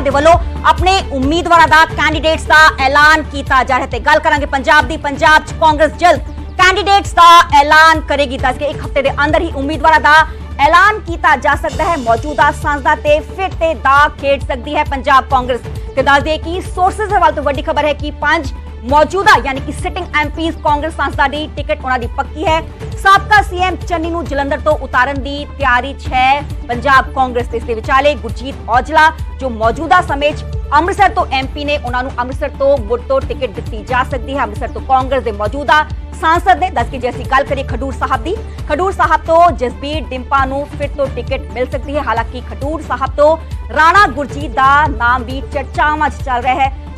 ਉਹਨਾਂ ਦੇ ਵੱਲੋਂ ਆਪਣੇ ਉਮੀਦਵਾਰਾਂ ਦਾ ਕੈਂਡੀਡੇਟਸ ਦਾ ਐਲਾਨ ਕੀਤਾ ਜਾ ਰਿਹਾ ਤੇ ਗੱਲ ਕਰਾਂਗੇ ਪੰਜਾਬ ਦੀ, ਪੰਜਾਬ 'ਚ ਕਾਂਗਰਸ ਜਲਦ ਕੈਂਡੀਡੇਟਸ ਦਾ ਐਲਾਨ ਕਰੇਗੀ। ਦੱਸ ਕੇ ਇੱਕ ਹਫ਼ਤੇ ਦੇ ਅੰਦਰ ਹੀ ਉਮੀਦਵਾਰਾਂ ਦਾ ਐਲਾਨ ਕੀਤਾ ਜਾ ਸਕਦਾ ਹੈ। ਮੌਜੂਦਾ ਸੰਸਦਾ ਤੇ ਫਿਰ ਤੇ ਦਾ ਖੇਡ ਸਕਦੀ ਹੈ ਪੰਜਾਬ ਕਾਂਗਰਸ। ਤੇ ਦੱਸ ਦਈਏ ਕਿ ਸੋਰਸਸ ਹਵਾਲੇ ਤੋਂ ਵੱਡੀ ਖਬਰ ਹੈ ਕਿ ਪੰਜ ਮੌਜੂਦਾ, ਯਾਨੀ ਕਿ ਸਿਟਿੰਗ ਐਮਪੀਜ਼ ਕਾਂਗਰਸ ਸੰਸਦਾ ਦੀ ਟਿਕਟ ਉਹਨਾਂ ਦੀ ਪੱਕੀ ਹੈ। ਸਾਬਕਾ ਸੀਐਮ ਚੰਨੀ ਨੂੰ ਜਲੰਧਰ ਤੋਂ ਉਤਾਰਨ ਦੀ ਤਿਆਰੀ 'ਚ ਹੈ। ਪੰਜਾਬ ਕਾਂਗਰਸ ਤੇ ਇਸ ਦੇ ਵਿਚਾਲੇ ਗੁਰਜੀਤ ਔਜਲਾ, ਜੋ ਮੌਜੂਦਾ ਸਮੇਂ 'ਚ ਅੰਮ੍ਰਿਤਸਰ ਤੋਂ ਐਮਪੀ ਨੇ ਉਹਨਾਂ ਨੂੰ ਅੰਮ੍ਰਿਤਸਰ ਤੋਂ ਮੁੜ ਟਿਕਟ ਦਿੱਤੀ ਜਾ ਸਕਦੀ ਹੈ। ਅੰਮ੍ਰਿਤਸਰ ਤੋਂ ਕਾਂਗਰਸ ਦੇ ਮੌਜੂਦਾ ਸਾਂਸਦ ਨੇ, ਦੱਸ ਕੇ ਜੇ ਅਸੀਂ ਗੱਲ ਕਰੀਏ ਖਡੂਰ ਸਾਹਿਬ ਦੀ, ਖਡੂਰ ਸਾਹਿਬ ਤੋਂ ਜਸਬੀਰ ਡਿੰਪਾ ਨੂੰ ਫਿਰ ਤੋਂ ਟਿਕਟ ਮਿਲ ਸਕਦੀ ਹੈ। ਹਾਲਾਂਕਿ ਖਡੂਰ ਸਾਹਿਬ ਤੋਂ ਰਾਣਾ ਗੁਰਜੀਤ ਦਾ ਨਾਮ ਵੀ ਚਰਚਾਵਾਂ 'ਚ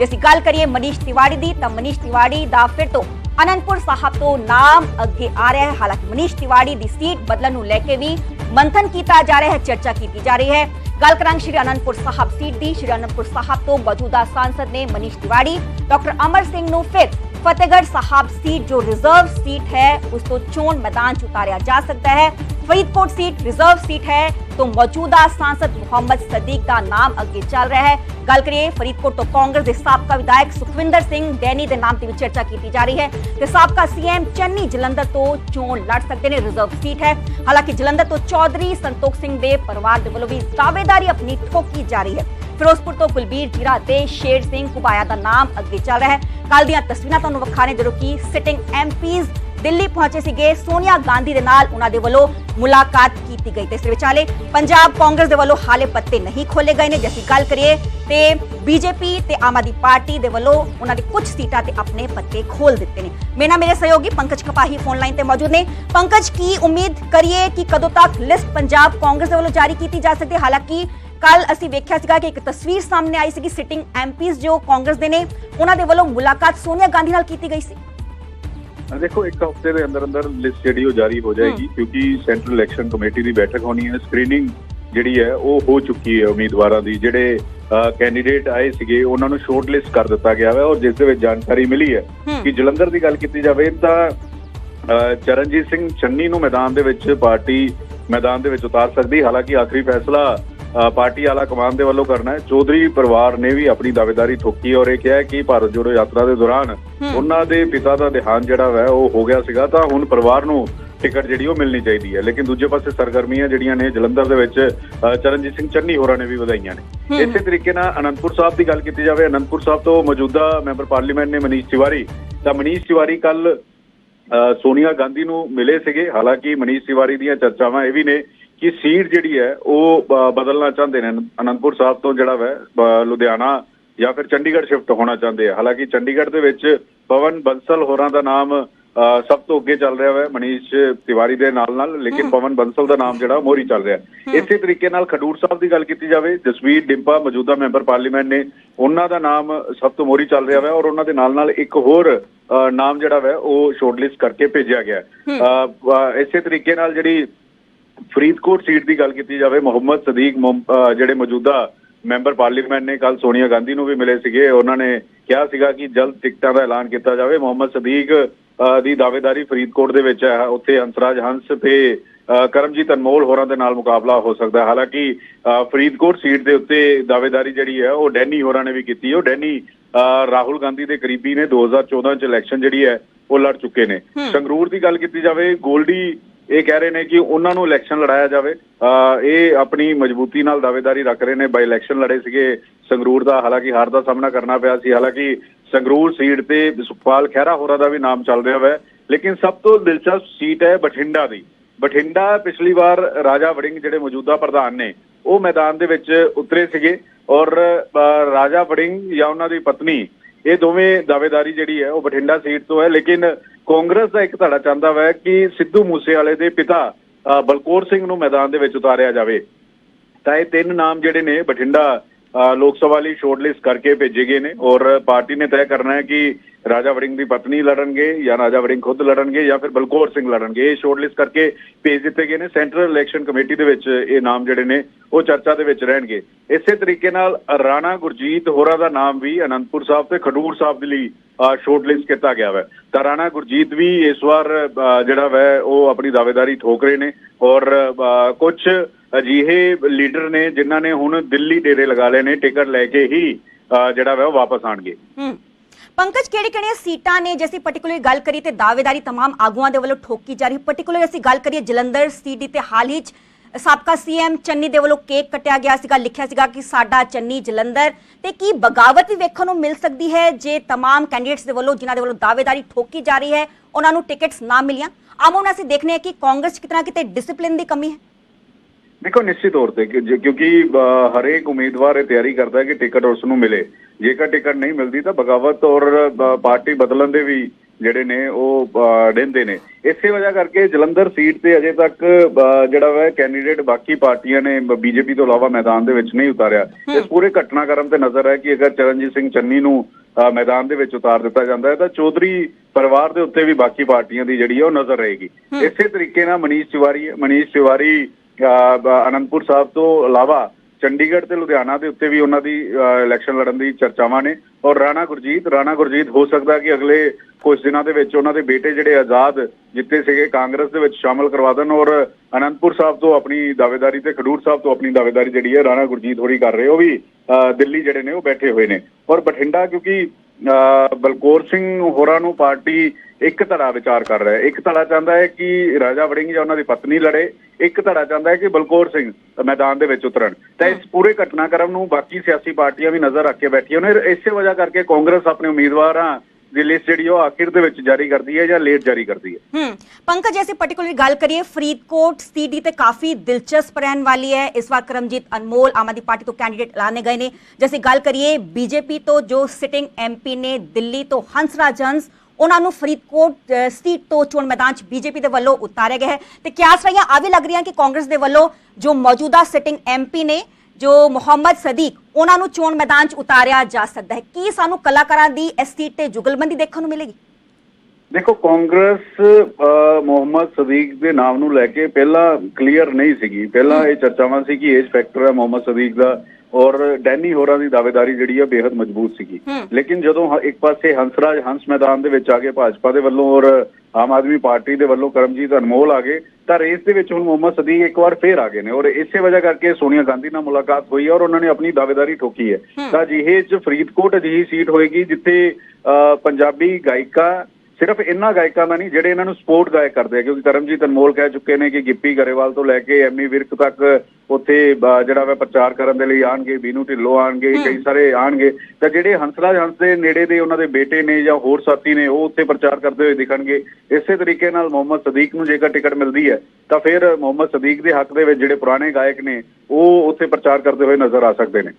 ਚੱਲ ਰਿਹਾ ਹੈ ਜੇ ਅਸੀਂ ਗੱਲ ਕਰੀਏ ਮਨੀਸ਼ ਤਿਵਾੜੀ ਦੀ ਤਾਂ ਮਨੀਸ਼ ਤਿਵਾੜੀ ਦਾ ਫਿਰ ਤੋਂ ਅਨੰਦਪੁਰ ਸਾਹਿਬ ਤੋਂ ਨਾਮ ਅੱਗੇ ਆ ਰਿਹਾ ਹੈ ਹਾਲਾਂਕਿ ਮਨੀਸ਼ ਤਿਵਾੜੀ ਦੀ ਸੀਟ ਬਦਲਣ ਨੂੰ ਲੈ ਕੇ ਵੀ ਮੰਥਨ ਕੀਤਾ ਜਾ ਰਿਹਾ ਹੈ ਚਰਚਾ ਕੀਤੀ ਜਾ ਰਹੀ ਹੈ ਗੱਲ ਕਰਾਂਗੇ ਸ਼੍ਰੀ ਅਨੰਦਪੁਰ ਸਾਹਿਬ ਸੀਟ ਦੀ ਸ਼੍ਰੀ ਅਨੰਦਪੁਰ ਸਾਹਿਬ ਤੋਂ ਮੌਜੂਦਾ ਸਾਂਸਦ ਨੇ ਮਨੀਸ਼ ਤਿਵਾੜੀ ਡਾਕਟਰ ਅਮਰ ਸਿੰਘ ਨੂੰ ਫਿਰ ਫਤਿਹਗੜ੍ਹ ਸਾਹਿਬ ਸੀਟ ਜੋ ਰਿਜ਼ਰਵ ਸੀਟ ਹੈ ਉਸ ਤੋਂ ਚੋਣ ਮੈਦਾਨ 'ਚ ਉਤਾਰਿਆ ਜਾ ਸਕਦਾ ਹੈ ਫਰੀਦਕੋਟ ਸੀਟ ਰਿਜ਼ਰਵ ਸੀਟ ਹੈ ਤੋਂ ਮੌਜੂਦਾ ਸਾਂਸਦ ਮੁਹੰਮਦ ਸਦੀਕ ਦਾ ਨਾਮ ਅੱਗੇ ਚੱਲ ਰਿਹਾ ਹੈ ਗੱਲ ਕਰੀਏ ਫਰੀਦਕੋਟ ਤੋਂ ਕਾਂਗਰਸ ਦੇ ਸਾਬਕਾ ਵਿਧਾਇਕ ਸੁਖਵਿੰਦਰ ਸਿੰਘ ਡੈਨੀ ਦੇ ਨਾਮ ਤੇ ਵੀ ਚਰਚਾ ਕੀਤੀ ਜਾ ਰਹੀ ਹੈ ਤੇ ਸਾਬਕਾ ਸੀਐਮ ਚੰਨੀ ਜਲੰਧਰ ਤੋਂ ਚੋਣ ਲੜ ਸਕਦੇ ਨੇ ਰਿਜ਼ਰਵ ਸੀਟ ਹੈ ਹਾਲਾਂਕਿ ਜਲੰਧਰ ਤੋਂ ਚੌਧਰੀ ਸੰਤੋਖ ਸਿੰਘ ਦੇ ਪਰਿਵਾਰ ਦੇ ਵੱਲੋਂ ਵੀ ਦਾਅਵੇਦਾਰੀ ਆਪਣੀ ਠੋਕੀ ਜਾ ਰਹੀ ਹੈ ਫਿਰੋਜ਼ਪੁਰ ਤੋਂ ਕੁਲਬੀਰ ਜੀਰਾ ਤੇ ਸ਼ੇਰ ਸਿੰਘ ਕੁਬਾਇਆ ਦਾ ਨਾਮ ਅੱਗੇ ਚੱਲ ਰਿਹਾ ਹੈ ਕੱਲ ਦੀਆਂ ਤਸਵੀਰਾਂ ਤੁਹਾਨੂੰ ਵਿਖਾ ਰਹੇ ਜਦੋਂ ਕਿ ਸਿਟਿੰਗ ਐਮਪੀਜ਼ ਦਿੱਲੀ ਪਹੁੰਚੇ ਸੀਗੇ। ਸੋਨੀਆ ਗਾਂਧੀ ਦੇ ਨਾਲ ਉਹਨਾਂ ਦੇ ਵੱਲੋਂ ਮੁਲਾਕਾਤ ਕੀਤੀ ਗਈ। ਤੇ ਇਸ ਵਿਚਾਲੇ ਪੰਜਾਬ ਕਾਂਗਰਸ ਦੇ ਵੱਲੋਂ ਹਾਲੇ ਪੱਤੇ ਨਹੀਂ ਖੋਲੇ ਗਏ ਨੇ, ਜੇ ਅਸੀਂ ਗੱਲ ਕਰੀਏ ਤੇ ਬੀਜੇਪੀ ਤੇ ਆਮ ਆਦਮੀ ਪਾਰਟੀ ਦੇ ਵੱਲੋਂ ਉਹਨਾਂ ਦੀ ਕੁਝ ਸੀਟਾਂ ਤੇ ਆਪਣੇ ਪੱਤੇ ਖੋਲ ਦਿੱਤੇ ਨੇ। ਮੇਰੇ ਨਾਲ ਮੇਰੇ ਸਹਿਯੋਗੀ ਪੰਕਜ ਕਪਾਹੀ ਫੋਨ ਲਾਈਨ ਤੇ ਮੌਜੂਦ ਨੇ। ਪੰਕਜ, ਕੀ ਉਮੀਦ ਕਰੀਏ ਕਿ ਕਦੋਂ ਤੱਕ ਲਿਸਟ ਪੰਜਾਬ ਕਾਂਗਰਸ ਦੇ ਵੱਲੋਂ ਜਾਰੀ ਕੀਤੀ ਜਾ ਸਕਦੀ? ਹੈ ਹਾਲਾਂਕਿ ਕੱਲ ਅਸੀਂ ਵੇਖਿਆ ਸੀਗਾ ਕਿ ਇੱਕ ਤਸਵੀਰ ਸਾਹਮਣੇ ਆਈ ਸੀ ਕਿ ਸਿਟਿੰਗ ਐਮਪੀਜ਼ ਜੋ ਕਾਂਗਰਸ ਦੇ ਨੇ, ਉਹਨਾਂ ਦੇ ਵੱਲੋਂ ਮੁਲਾਕਾਤ ਸੋਨੀਆ ਗਾਂਧੀ ਨਾਲ ਕੀਤੀ ਗਈ ਸੀ। ਦੇਖੋ ਇੱਕ ਹਫ਼ਤੇ ਦੇ ਅੰਦਰ ਅੰਦਰ ਲਿਸਟ ਜਿਹੜੀ ਉਹ ਜਾਰੀ ਹੋ ਜਾਏਗੀ ਕਿਉਂਕਿ ਸੈਂਟਰਲ ਇਲੈਕਸ਼ਨ ਕਮੇਟੀ ਦੀ ਬੈਠਕ ਹੋਣੀ ਹੈ। ਸਕਰੀਨਿੰਗ ਜਿਹੜੀ ਹੈ ਉਹ ਹੋ ਚੁੱਕੀ ਹੈ ਉਮੀਦਵਾਰਾਂ ਦੀ। ਜਿਹੜੇ ਕੈਂਡੀਡੇਟ ਆਏ ਸੀਗੇ ਉਹਨਾਂ ਨੂੰ ਸ਼ੋਰਟ ਲਿਸਟ ਕਰ ਦਿੱਤਾ ਗਿਆ ਹੈ ਔਰ ਜਿਸ ਦੇ ਵਿੱਚ ਜਾਣਕਾਰੀ ਮਿਲੀ ਹੈ। ਕਿ ਜਲੰਧਰ ਦੀ ਗੱਲ ਕੀਤੀ ਜਾਵੇ ਤਾਂ ਚਰਨਜੀਤ ਸਿੰਘ ਚੰਨੀ ਨੂੰ ਮੈਦਾਨ ਦੇ ਵਿੱਚ ਪਾਰਟੀ ਮੈਦਾਨ ਦੇ ਵਿੱਚ ਉਤਾਰ ਸਕਦੀ ਹਾਲਾਂਕਿ ਆਖਰੀ ਫੈਸਲਾ ਪਾਰਟੀ ਆਲਾ ਕਮਾਨ ਦੇ ਵੱਲੋਂ ਕਰਨਾ ਹੈ। ਚੌਧਰੀ ਪਰਿਵਾਰ ਨੇ ਵੀ ਆਪਣੀ ਦਾਅਵੇਦਾਰੀ ਠੋਕੀ ਔਰ ਇਹ ਕਿਹਾ ਹੈ ਕਿ ਭਾਰਤ ਜੋੜੋ ਯਾਤਰਾ ਦੇ ਦੌਰਾਨ ਉਹਨਾਂ ਦੇ ਪਿਤਾ ਦਾ ਦੇਹਾਂਤ ਜਿਹੜਾ ਹੈ ਉਹ ਹੋ ਗਿਆ ਸੀਗਾ। ਤਾਂ ਹੁਣ ਪਰਿਵਾਰ ਨੂੰ ਟਿਕਟ ਜਿਹੜੀ ਉਹ ਮਿਲਣੀ ਚਾਹੀਦੀ ਹੈ। ਲੇਕਿਨ ਦੂਜੇ ਪਾਸੇ ਸਰਗਰਮੀਆਂ ਜਿਹੜੀਆਂ ਨੇ ਜਲੰਧਰ ਦੇ ਵਿੱਚ ਚਰਨਜੀਤ ਸਿੰਘ ਚੰਨੀ ਹੋਰਾਂ ਨੇ ਵੀ ਵਧਾਈਆਂ ਨੇ। ਇਸੇ ਤਰੀਕੇ ਨਾਲ ਅਨੰਦਪੁਰ ਸਾਹਿਬ ਦੀ ਗੱਲ ਕੀਤੀ ਜਾਵੇ ਅਨੰਦਪੁਰ ਸਾਹਿਬ ਤੋਂ ਮੌਜੂਦਾ ਮੈਂਬਰ ਪਾਰਲੀਮੈਂਟ ਨੇ ਮਨੀਸ਼ ਤਿਵਾਰੀ। ਤਾਂ ਮਨੀਸ਼ ਤਿਵਾਰੀ ਕੱਲ ਸੋਨੀਆ ਗਾਂਧੀ ਨੂੰ ਮਿਲੇ ਸੀਗੇ। ਹਾਲਾਂਕਿ ਮਨੀਸ਼ ਤਿਵਾਰੀ ਦੀਆਂ ਚਰਚਾਵਾਂ ਇਹ ਵੀ ਨੇ ਕਿ ਸੀਟ ਜਿਹੜੀ ਹੈ ਉਹ ਬਦਲਣਾ ਚਾਹੁੰਦੇ ਨੇ। ਅਨੰਦਪੁਰ ਸਾਹਿਬ ਤੋਂ ਜਿਹੜਾ ਵੈ ਲੁਧਿਆਣਾ ਜਾਂ ਫਿਰ ਚੰਡੀਗੜ੍ਹ ਸ਼ਿਫਟ ਹੋਣਾ ਚਾਹੁੰਦੇ ਆ। ਹਾਲਾਂਕਿ ਚੰਡੀਗੜ੍ਹ ਦੇ ਵਿੱਚ ਪਵਨ ਬੰਸਲ ਹੋਰਾਂ ਦਾ ਨਾਮ ਸਭ ਤੋਂ ਅੱਗੇ ਚੱਲ ਰਿਹਾ ਹੈ ਮਨੀਸ਼ ਤਿਵਾਰੀ ਦੇ ਨਾਲ ਨਾਲ ਲੇਕਿਨ ਪਵਨ ਬੰਸਲ ਦਾ ਨਾਮ ਜਿਹੜਾ ਮੋਹਰੀ ਚੱਲ ਰਿਹਾ। ਇਸੇ ਤਰੀਕੇ ਨਾਲ ਖਡੂਰ ਸਾਹਿਬ ਦੀ ਗੱਲ ਕੀਤੀ ਜਾਵੇ ਜਸਵੀਰ ਡਿੰਪਾ ਮੌਜੂਦਾ ਮੈਂਬਰ ਪਾਰਲੀਮੈਂਟ ਨੇ ਉਹਨਾਂ ਦਾ ਨਾਮ ਸਭ ਤੋਂ ਮੋਹਰੀ ਚੱਲ ਰਿਹਾ ਹੈ ਔਰ ਉਹਨਾਂ ਦੇ ਨਾਲ ਨਾਲ ਇੱਕ ਹੋਰ ਨਾਮ ਜਿਹੜਾ ਹੈ ਉਹ ਸ਼ਾਰਟਲਿਸਟ ਕਰਕੇ ਭੇਜਿਆ ਗਿਆ। ਇਸੇ ਤਰੀਕੇ ਨਾਲ ਜਿਹੜੀ ਫਰੀਦਕੋਟ ਸੀਟ ਦੀ ਗੱਲ ਕੀਤੀ ਜਾਵੇ ਮੁਹੰਮਦ ਸਦੀਕ ਜਿਹੜੇ ਮੌਜੂਦਾ ਮੈਂਬਰ ਪਾਰਲੀਮੈਂਟ ਨੇ ਕੱਲ ਸੋਨੀਆ ਗਾਂਧੀ ਨੂੰ ਵੀ ਮਿਲੇ ਸੀਗੇ। ਉਹਨਾਂ ਨੇ ਕਿਹਾ ਸੀਗਾ ਕਿ ਜਲਦ ਟਿਕਟਾਂ ਦਾ ਐਲਾਨ ਕੀਤਾ ਜਾਵੇ। ਮੁਹੰਮਦ ਸਦੀਕ ਦੀ ਦਾਅਵੇਦਾਰੀ ਫਰੀਦਕੋਟ ਦੇ ਵਿੱਚ ਹੈ। ਉੱਥੇ ਹੰਸਰਾਜ ਹੰਸ ਤੇ ਕਰਮਜੀਤ ਅਨਮੋਲ ਹੋਰਾਂ ਦੇ ਨਾਲ ਮੁਕਾਬਲਾ ਹੋ ਸਕਦਾ ਹੈ। ਹਾਲਾਂਕਿ ਫਰੀਦਕੋਟ ਸੀਟ ਦੇ ਉੱਤੇ ਦਾਅਵੇਦਾਰੀ ਜਿਹੜੀ ਹੈ ਉਹ ਡੈਨੀ ਹੋਰਾਂ ਨੇ ਵੀ ਕੀਤੀ ਉਹ ਡੈਨੀ ਰਾਹੁਲ ਗਾਂਧੀ ਦੇ ਕਰੀਬੀ ਨੇ। 2014 ਚ ਇਲੈਕਸ਼ਨ ਜਿਹੜੀ ਹੈ ਉਹ ਲੜ ਚੁੱਕੇ ਨੇ। ਸੰਗਰੂਰ ਦੀ ਗੱਲ ਕੀਤੀ ਜਾਵੇ ਗੋਲਡੀ ਇਹ ਕਹਿ ਰਹੇ ਨੇ ਕਿ ਉਹਨਾਂ ਨੂੰ ਇਲੈਕਸ਼ਨ ਲੜਾਇਆ ਜਾਵੇ। ਅਹ ਇਹ ਆਪਣੀ ਮਜ਼ਬੂਤੀ ਨਾਲ ਦਾਅਵੇਦਾਰੀ ਰੱਖ ਰਹੇ ਨੇ। ਬਾਈ ਇਲੈਕਸ਼ਨ ਲੜੇ ਸੀਗੇ, ਸੰਗਰੂਰ ਦਾ ਹਾਲਾਂਕਿ ਹਾਰ ਦਾ ਸਾਹਮਣਾ ਕਰਨਾ ਪਿਆ ਸੀ। ਹਾਲਾਂਕਿ ਸੰਗਰੂਰ ਸੀਟ ਤੇ ਸੁਖਪਾਲ ਖਹਿਰਾ ਹੋਰਾਂ ਦਾ ਵੀ ਨਾਮ ਚੱਲ ਰਿਹਾ ਹੈ ਲੇਕਿਨ ਸਭ ਤੋਂ ਦਿਲਚਸਪ ਸੀਟ ਹੈ ਬਠਿੰਡਾ ਦੀ। ਬਠਿੰਡਾ ਪਿਛਲੀ ਵਾਰ ਰਾਜਾ ਵੜਿੰਗ ਜਿਹੜੇ ਮੌਜੂਦਾ ਪ੍ਰਧਾਨ ਨੇ, ਉਹ ਮੈਦਾਨ ਦੇ ਵਿੱਚ ਉਤਰੇ ਸੀਗੇ। ਔਰ ਰਾਜਾ ਵੜਿੰਗ ਜਾਂ ਉਹਨਾਂ ਦੀ ਪਤਨੀ, ਇਹ ਦੋਵੇਂ ਦਾਅਵੇਦਾਰੀ ਜਿਹੜੀ ਹੈ, ਉਹ ਬਠਿੰਡਾ ਸੀਟ ਤੋਂ ਹੈ। ਲੇਕਿਨ ਕਾਂਗਰਸ ਦਾ ਇੱਕ ਧੜਾ ਚਾਹੁੰਦਾ ਹੈ ਕਿ ਸਿੱਧੂ ਮੂਸੇਵਾਲੇ ਦੇ ਪਿਤਾ ਅ, ਬਲਕੌਰ ਸਿੰਘ ਨੂੰ ਮੈਦਾਨ ਦੇ ਵਿੱਚ ਉਤਾਰਿਆ ਜਾਵੇ। ਤਾਂ ਇਹ ਤਿੰਨ ਨਾਮ ਜਿਹੜੇ ਨੇ ਬਠਿੰਡਾ ਅ, ਲੋਕ ਸਭਾ ਲਈ ਸ਼ੋਰਟਲਿਸਟ ਕਰਕੇ ਭੇਜੇ ਗਏ ਨੇ ਔਰ ਪਾਰਟੀ ਨੇ ਤੈਅ ਕਰਨਾ ਹੈ ਕਿ ਰਾਜਾ ਵੜਿੰਗ ਦੀ ਪਤਨੀ ਲੜਨਗੇ ਜਾਂ ਰਾਜਾ ਵੜਿੰਗ ਖੁਦ ਲੜਨਗੇ ਜਾਂ ਫਿਰ ਬਲਕੌਰ ਸਿੰਘ ਲੜਨਗੇ। ਇਹ ਸ਼ੋਰਟਲਿਸਟ ਕਰਕੇ ਭੇਜ ਦਿੱਤੇ ਗਏ ਨੇ। ਸੈਂਟਰਲ ਇਲੈਕਸ਼ਨ ਕਮੇਟੀ ਦੇ ਵਿੱਚ ਇਹ ਨਾਮ ਜਿਹੜੇ ਨੇ ਉਹ ਚਰਚਾ ਦੇ ਵਿੱਚ ਰਹਿਣਗੇ। ਇਸੇ ਤਰੀਕੇ ਨਾਲ ਰਾਣਾ ਗੁਰਜੀਤ ਹੋਰਾਂ ਦਾ ਨਾਮ ਵੀ ਅਨੰਦਪੁਰ ਸਾਹਿਬ ਤੇ ਖਡੂਰ ਸਾਹਿਬ ਦੇ ਲਈ ਸ਼ਾਰਟਲਿਸਟ ਕੀਤਾ ਗਿਆ ਹੈ ਤਾਂ ਰਾਣਾ ਗੁਰਜੀਤ ਵੀ ਇਸ ਵਾਰ ਜਿਹੜਾ ਵੈ ਉਹ ਆਪਣੀ ਦਾਅਵੇਦਾਰੀ ਠੋਕ ਰਹੇ ਨੇ। ਔਰ ਕੁਝ ਅਜਿਹੇ ਲੀਡਰ ਨੇ ਜਿਨ੍ਹਾਂ ਨੇ ਹੁਣ ਦਿੱਲੀ ਡੇਰੇ ਲਗਾ ਲਏ ਨੇ ਟਿਕਟ ਲੈ ਕੇ ਹੀ ਅ, ਜਿਹੜਾ ਵੈ ਉਹ ਵਾਪਸ ਆਣਗੇ। ਪੰਕਜ ਕਿਹੜੀ ਕਿਹੜੀਆਂ ਸੀਟਾਂ ਨੇ ਜੇ ਅਸੀਂ ਪਾਰਟਿਕੂਲਰ ਗੱਲ ਕਰੀਏ ਤੇ ਦਾਅਵੇਦਾਰੀ तमाम ਆਗੂਆਂ ਦੇ ਵੱਲੋਂ ਠੋਕੀ ਜਾ ਰਹੀ ਪਾਰਟਿਕੂਲਰ ਅਸੀਂ ਗੱਲ ਕਰੀਏ ਜਲੰਧਰ ਸੀਟ ਦੀ ਤੇ ਹਾਲ ਹੀ 'ਚ ਸਾਬਕਾ ਸੀਐਮ ਚੰਨੀ ਦੇ ਵੱਲੋਂ ਕੇਕ ਕੱਟਿਆ ਗਿਆ ਸੀਗਾ ਲਿਖਿਆ ਸੀਗਾ ਕਿ ਸਾਡਾ ਚੰਨੀ ਜਲੰਧਰ ਤੇ ਕੀ ਬਗਾਵਤ ਵੀ ਵੇਖਣ ਨੂੰ ਮਿਲ ਸਕਦੀ ਹੈ ਜੇ तमाम ਕੈਂਡੀਡੇਟਸ ਦੇ ਵੱਲੋਂ ਜਿਨ੍ਹਾਂ ਦੇ ਵੱਲੋਂ ਦਾਅਵੇਦਾਰੀ ਠੋਕੀ ਜਾ ਰਹੀ ਹੈ ਉਹਨਾਂ ਨੂੰ ਟਿਕਟਸ ਨਾ ਮਿਲੀਆਂ ਆਮ ਹੁਣ ਅਸੀਂ ਦੇਖਨੇ ਆ ਕਿ ਕਾਂਗਰਸ 'ਚ ਕਿਤਨਾ ਕਿਤੇ ਡਿਸਪਲਿਨ ਦੀ ਕਮੀ ਹੈ ਦੇਖੋ ਨਿਸ਼ਚਿਤ ਤੌਰ ਤੇ ਕਿਉਂਕਿ ਹਰੇਕ ਉਮੀਦਵਾਰ ਇਹ ਤਿਆਰੀ ਕਰਦਾ ਹੈ ਕਿ ਟਿਕਟ ਉਸ ਨੂੰ ਮਿਲੇ। ਜੇਕਰ ਟਿਕਟ ਨਹੀਂ ਮਿਲਦੀ ਤਾਂ ਬਗਾਵਤ ਔਰ ਪਾਰਟੀ ਬਦਲਣ ਦੇ ਵੀ ਜਿਹੜੇ ਨੇ ਉਹ ਰਹਿੰਦੇ ਨੇ। ਇਸੇ ਵਜ੍ਹਾ ਕਰਕੇ ਜਲੰਧਰ ਸੀਟ ਤੇ ਅਜੇ ਤੱਕ ਜਿਹੜਾ ਵਾ ਕੈਂਡੀਡੇਟ ਬਾਕੀ ਪਾਰਟੀਆਂ ਨੇ ਬੀਜੇਪੀ ਤੋਂ ਇਲਾਵਾ ਮੈਦਾਨ ਦੇ ਵਿੱਚ ਨਹੀਂ ਉਤਾਰਿਆ। ਇਸ ਪੂਰੇ ਘਟਨਾਕ੍ਰਮ ਤੇ ਨਜ਼ਰ ਹੈ ਕਿ ਅਗਰ ਚਰਨਜੀਤ ਸਿੰਘ ਚੰਨੀ ਨੂੰ ਮੈਦਾਨ ਦੇ ਵਿੱਚ ਉਤਾਰ ਦਿੱਤਾ ਜਾਂਦਾ ਹੈ ਤਾਂ ਚੌਧਰੀ ਪਰਿਵਾਰ ਦੇ ਉੱਤੇ ਵੀ ਬਾਕੀ ਪਾਰਟੀਆਂ ਦੀ ਜਿਹੜੀ ਹੈ ਉਹ ਨਜ਼ਰ ਰਹੇਗੀ। ਇਸੇ ਤਰੀਕੇ ਨਾਲ ਮਨੀਸ਼ ਤਿਵਾਰੀ ਹੈ ਮਨੀਸ਼ ਤਿਵਾਰੀ ਅਨੰਦਪੁਰ ਸਾਹਿਬ ਤੋਂ ਇਲਾਵਾ ਚੰਡੀਗੜ੍ਹ ਤੇ ਲੁਧਿਆਣਾ ਦੇ ਉੱਤੇ ਵੀ ਉਹਨਾਂ ਦੀ ਇਲੈਕਸ਼ਨ ਲੜਨ ਦੀ ਚਰਚਾਵਾਂ ਨੇ। ਔਰ ਰਾਣਾ ਗੁਰਜੀਤ ਰਾਣਾ ਗੁਰਜੀਤ ਹੋ ਸਕਦਾ ਕਿ ਅਗਲੇ ਕੁਝ ਦਿਨਾਂ ਦੇ ਵਿੱਚ ਉਹਨਾਂ ਦੇ ਬੇਟੇ ਜਿਹੜੇ ਆਜ਼ਾਦ ਜਿੱਤੇ ਸੀਗੇ ਕਾਂਗਰਸ ਦੇ ਵਿੱਚ ਸ਼ਾਮਲ ਕਰਵਾ ਦੇਣ। ਔਰ ਅਨੰਦਪੁਰ ਸਾਹਿਬ ਤੋਂ ਆਪਣੀ ਦਾਅਵੇਦਾਰੀ ਤੇ ਖਡੂਰ ਸਾਹਿਬ ਤੋਂ ਆਪਣੀ ਦਾਅਵੇਦਾਰੀ ਜਿਹੜੀ ਹੈ ਰਾਣਾ ਗੁਰਜੀਤ ਹੋਰੀ ਕਰ ਰਹੇ। ਉਹ ਵੀ ਅ, ਦਿੱਲੀ ਜਿਹੜੇ ਨੇ ਉਹ ਬੈਠੇ ਹੋਏ ਨੇ। ਔਰ ਬਠਿੰਡਾ ਕਿਉਂਕਿ ਬਲਕੌਰ ਸਿੰਘ ਹੋਰਾਂ ਨੂੰ ਪਾਰਟੀ ਇੱਕ ਧੜਾ ਵਿਚਾਰ ਕਰ ਰਿਹਾ ਹੈ। ਇੱਕ ਧੜਾ ਚਾਹੁੰਦਾ ਹੈ ਕਿ ਰਾਜਾ ਵੜਿੰਗ ਜਾਂ ਉਹਨਾਂ ਦੀ ਪਤਨੀ ਲੜੇ। ਇੱਕ ਧੜਾ ਚਾਹੁੰਦਾ ਹੈ ਕਿ ਬਲਕੌਰ ਸਿੰਘ ਮੈਦਾਨ ਦੇ ਵਿੱਚ ਉਤਰਨ। ਤਾਂ ਇਸ ਪੂਰੇ ਘਟਨਾਕ੍ਰਮ ਨੂੰ ਬਾਕੀ ਸਿਆਸੀ ਪਾਰਟੀਆਂ ਵੀ ਨਜ਼ਰ ਰੱਖ ਕੇ ਬੈਠੀਆਂ ਨੇ। ਇਸੇ ਵਜ੍ਹਾ ਕਰਕੇ ਕਾਂਗਰਸ ਆਪਣੇ ਉਮੀਦਵਾਰਾਂ ਦੀ ਜਿਹੜੀ ਉਹ ਆਖਿਰ ਦੇ ਵਿੱਚ ਜਾਰੀ ਕਰਦੀ ਹੈ ਜਾਂ ਲੇਟ ਜਾਰੀ ਕਰਦੀ ਹੈ? ਹੂੰ ਪੰਕਜ ਜੇ ਅਸੀਂ ਪਾਰਟਿਕੂਲਰ ਗੱਲ ਕਰੀਏ ਫਰੀਦਕੋਟ ਸੀਡੀ ਤੇ ਕਾਫੀ ਦਿਲਚਸਪ ਰਹਿਣ ਵਾਲੀ ਹੈ। ਇਸ ਵਾਰ ਕਰਮਜੀਤ ਅਨਮੋਲ ਆਮ ਆਦਮੀ ਪਾਰਟੀ ਤੋਂ ਕੈਂਡੀਡੇਟ ਐਲਾਨੇ ਗਏ ਨੇ। ਜੇ ਅਸੀਂ ਗੱਲ ਕਰੀਏ ਬੀਜੇਪੀ ਤੋਂ ਜੋ ਸਿਟਿੰਗ ਐਮਪੀ ਨੇ ਦਿੱਲੀ ਤੋਂ ਹੰਸਰਾਜ ਹੰਸ ਉਹਨਾਂ ਨੂੰ ਫਰੀਦਕੋਟ ਅ, ਸੀਟ ਤੋਂ ਚੋਣ ਮੈਦਾਨ 'ਚ ਬੀਜੇਪੀ ਦੇ ਵੱਲੋਂ ਉਤਾਰਿਆ ਗਿਆ ਹੈ। ਤੇ ਕਿਆਸ ਰਹੀਆਂ ਆ ਵੀ ਲੱਗ ਰਹੀਆਂ ਕਿ ਕਾਂਗਰਸ ਦੇ ਵੱਲੋਂ ਜੋ ਮੌਜੂਦਾ ਸਿਟਿੰਗ ਐਮਪੀ ਨੇ ਜੋ ਮੁਹੰਮਦ ਸਦੀਕ ਉਹਨਾਂ ਨੂੰ ਚੋਣ ਮੈਦਾਨ 'ਚ ਉਤਾਰਿਆ ਜਾ ਸਕਦਾ ਹੈ। ਕੀ ਸਾਨੂੰ ਕਲਾਕਾਰਾਂ ਦੀ ਇਸ ਸੀਟ ਤੇ ਜੁਗਲਬੰਦੀ ਦੇਖਣ ਨੂੰ ਮਿਲੇਗੀ? ਦੇਖੋ ਕਾਂਗਰਸ ਅ, ਮੁਹੰਮਦ ਸਦੀਕ ਦੇ ਨਾਮ ਨੂੰ ਲੈ ਕੇ ਪਹਿਲਾਂ ਕਲੀਅਰ ਨਹੀਂ ਸੀਗੀ। ਪਹਿਲਾਂ ਇਹ ਚਰਚਾਵਾਂ ਸੀ ਕਿ ਏਜ ਫੈਕਟਰ ਹੈ ਮੁਹੰਮਦ ਸਦੀਕ ਦਾ। ਔਰ ਡੈਨੀ ਹੋਰਾਂ ਦੀ ਦਾਅਵੇਦਾਰੀ ਜਿਹੜੀ ਹੈ ਬੇहद ਮਜ਼ਬੂਤ ਸੀਗੀ। ਲੇਕਿਨ ਜਦੋਂ ਇੱਕ ਪਾਸੇ ਹੰਸਰਾਜ ਹੰਸ ਮੈਦਾਨ ਦੇ ਵਿੱਚ ਆ ਗਏ ਭਾਜਪਾ ਦੇ ਵੱਲੋਂ ਔਰ ਆਮ ਆਦਮੀ ਪਾਰਟੀ ਦੇ ਵੱਲੋਂ ਕਰਮਜੀਤ ਅਨਮੋਲ ਆ ਗਏ ਤਾਂ ਰੇਸ ਦੇ ਵਿੱਚ ਹੁਣ ਮੁਹੰਮਦ ਸਦੀਕ ਇੱਕ ਵਾਰ ਫੇਰ ਆ ਗਏ ਨੇ ਔਰ ਇਸੇ ਵਜ੍ਹਾ ਕਰਕੇ ਸੋਨੀਆ ਗਾਂਧੀ ਨਾਲ ਮੁਲਾਕਾਤ ਹੋਈ ਔਰ ਉਹਨਾਂ ਨੇ ਆਪਣੀ ਦਾਅਵੇਦਾਰੀ ਠੋਕੀ ਹੈ। ਤਾਂ ਅਜਿਹੇ ਚ ਫਰੀਦਕੋਟ ਅਜਿਹੀ ਸੀਟ ਹੋਏਗੀ ਜਿੱਥੇ ਪੰਜਾਬੀ ਗਾਇਕਾ ਸਿਰਫ ਇਹਨਾਂ ਗਾਇਕਾਂ ਦਾ ਨਹੀਂ ਜਿਹੜੇ ਇਹਨਾਂ ਨੂੰ ਸਪੋਰਟ ਗਾਇਕ ਕਰਦੇ ਆ ਕਿਉਂਕਿ ਕਰਮਜੀਤ ਅਨਮੋਲ ਕਹਿ ਚੁੱਕੇ ਨੇ ਕਿ ਗਿੱਪੀ ਗਰੇਵਾਲ ਤੋਂ ਲੈ ਕੇ ਐਮੀ ਵਿਰਕ ਤੱਕ ਉੱਥੇ ਜਿਹੜਾ ਵਾ ਪ੍ਰਚਾਰ ਕਰਨ ਦੇ ਲਈ ਆਣਗੇ ਬੀਨੂ ਢਿੱਲੋਂ ਆਣਗੇ ਕਈ ਸਾਰੇ ਆਣਗੇ ਤਾਂ ਜਿਹੜੇ ਹੰਸਰਾਜ ਹੰਸ ਦੇ ਨੇੜੇ ਦੇ ਉਹਨਾਂ ਦੇ ਬੇਟੇ ਨੇ ਜਾਂ ਹੋਰ ਸਾਥੀ ਨੇ ਉਹ ਉੱਥੇ ਪ੍ਰਚਾਰ ਕਰਦੇ ਹੋਏ ਦਿਖਣਗੇ। ਇਸੇ ਤਰੀਕੇ ਨਾਲ ਮੁਹੰਮਦ ਸਦੀਕ ਨੂੰ ਜੇਕਰ ਟਿਕਟ ਮਿਲਦੀ ਹੈ ਤਾਂ ਫਿਰ ਮੁਹੰਮਦ ਸਦੀਕ ਦੇ ਹੱਕ ਦੇ ਵਿੱਚ ਜਿਹੜੇ ਪੁਰਾਣੇ ਗਾਇਕ ਨੇ ਉਹ ਉੱਥੇ ਪ੍ਰਚਾਰ ਕਰਦੇ ਹੋਏ ਨਜ਼ਰ ਆ ਸਕਦੇ ਨੇ।